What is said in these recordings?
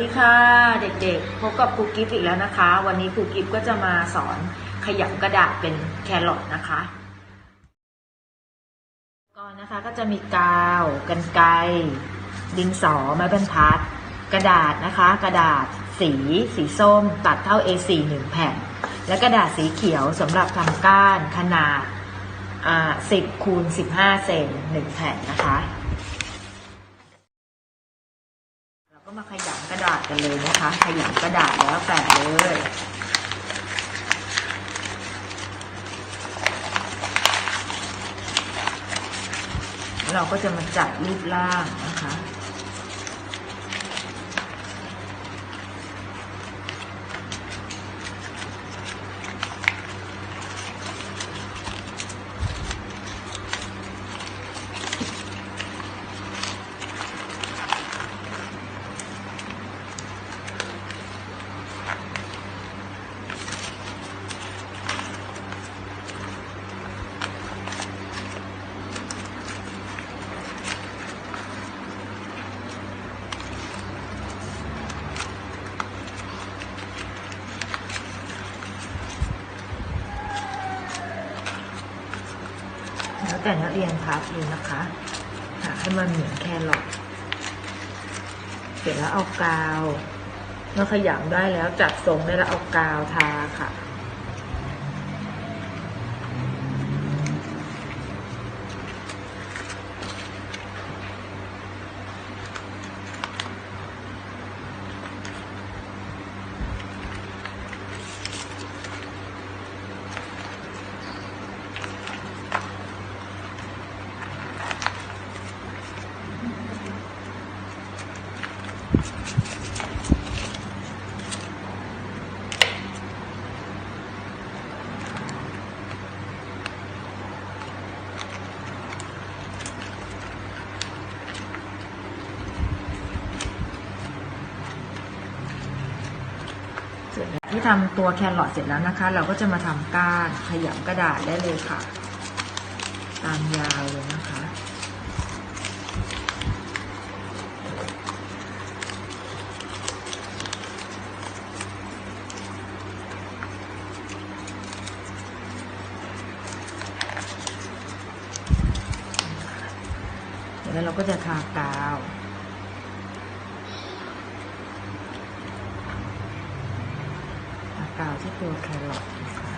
ดีค่ะเด็กๆพบกับครูกิฟอีกแล้วนะคะ วันนี้ครูกิฟก็จะมาสอนขยำกระดาษเป็นแครอทนะคะก่อนนะคะก็จะมีกาวกันไกรดินสอไม้บรรทัด กระดาษนะคะ กระดาษสีสีส้ม ตัดเท่า A4 หนึ่งแผ่น และกระดาษสีเขียวสำหรับทำก้านขนาดอ่า10คูณ15 เซนหนึ่งแผ่นนะคะ ยำกระดาษกันเลยนะคะขยำกระดาษแล้วแต่เลยเราก็จะมาจัดรูปร่างนะคะ แล้วแต่นักเรียนพับเองนะคะหาให้มันเหมือนแครอทเสร็จแล้วเอากาวเมื่อขยำได้แล้วจัดทรงได้แล้วเอากาวทาค่ะ เสร็จที่ทำตัวแครอทเสร็จแล้วนะคะ เราก็จะมาทำก้านขยำกระดาษได้เลยค่ะ ตามยาวเลยนะคะแล้วเราก็จะทากาว ทากาวที่ตัวแครอทนะคะ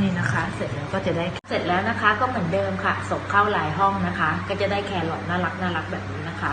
นี่นะคะเสร็จแล้วก็จะได้เสร็จแล้วนะคะ ก็เหมือนเดิมค่ะส่งเข้าหลายห้องนะคะ ก็จะได้แครอทน่ารักน่ารักแบบนี้นะคะ